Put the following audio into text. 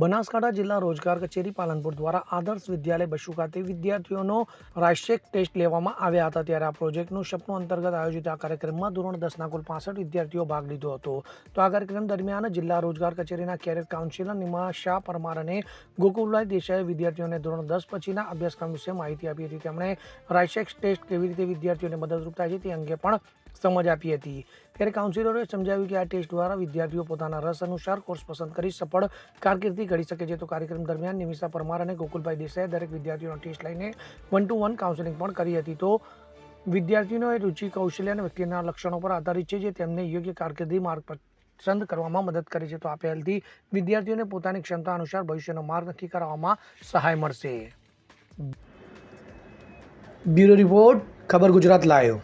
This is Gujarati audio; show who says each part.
Speaker 1: બનાસકાંઠા જિલ્લા રોજગાર કચેરી પાલનપુર દ્વારા આદર્શ વિદ્યાલય બસુ ખાતે વિદ્યાર્થીઓનો રાષ્ટ્રીય ટેસ્ટ લેવામાં આવ્યા હતા. ત્યારે આ પ્રોજેક્ટનું સપનું અંતર્ગત આયોજિત આ કાર્યક્રમમાં ધોરણ દસના કુલ પાસઠ વિદ્યાર્થીઓ ભાગ લીધો હતો. તો આ કાર્યક્રમ દરમિયાન જિલ્લા રોજગાર કચેરીના કેરિયર કાઉન્સિલર નિમા શાહ પરમાર અને ગોકુલભાઈ દેસાઈએ વિદ્યાર્થીઓને ધોરણ દસ પછીના અભ્યાસક્રમ વિશે માહિતી આપી હતી. તેમણે રાષ્ટ્રીય ટેસ્ટ કેવી રીતે વિદ્યાર્થીઓને મદદરૂપ થાય છે તે અંગે પણ સમજ આપી હતી. ત્યારે કાઉન્સિલરોએ સમજાવ્યું કે આ ટેસ્ટ દ્વારા વિદ્યાર્થીઓ પોતાના રસ અનુસાર કોર્સ પસંદ કરી સફળ કારકિર્દી ઘડી શકે છે. તો કાર્યક્રમ દરમિયાન નિમિષા પરમાર અને ગોકુલભાઈ દેસાઈએ દરેક વિદ્યાર્થીઓનો ટેસ્ટ લઈને વન ટુ વન કાઉન્સેલિંગ પણ કરી હતી. તો વિદ્યાર્થીઓએ રુચિ, કૌશલ્ય અને વ્યક્તિના લક્ષણો પર આધારિત છે જે તેમને યોગ્ય કારકિર્દી માર્ગ પસંદ કરવામાં મદદ કરે છે. તો આ પહેલથી વિદ્યાર્થીઓને પોતાની ક્ષમતા અનુસાર ભવિષ્યનો માર્ગ નક્કી કરવામાં સહાય મળશે. બ્યુરો રિપોર્ટ, ખબર ગુજરાત લાયો.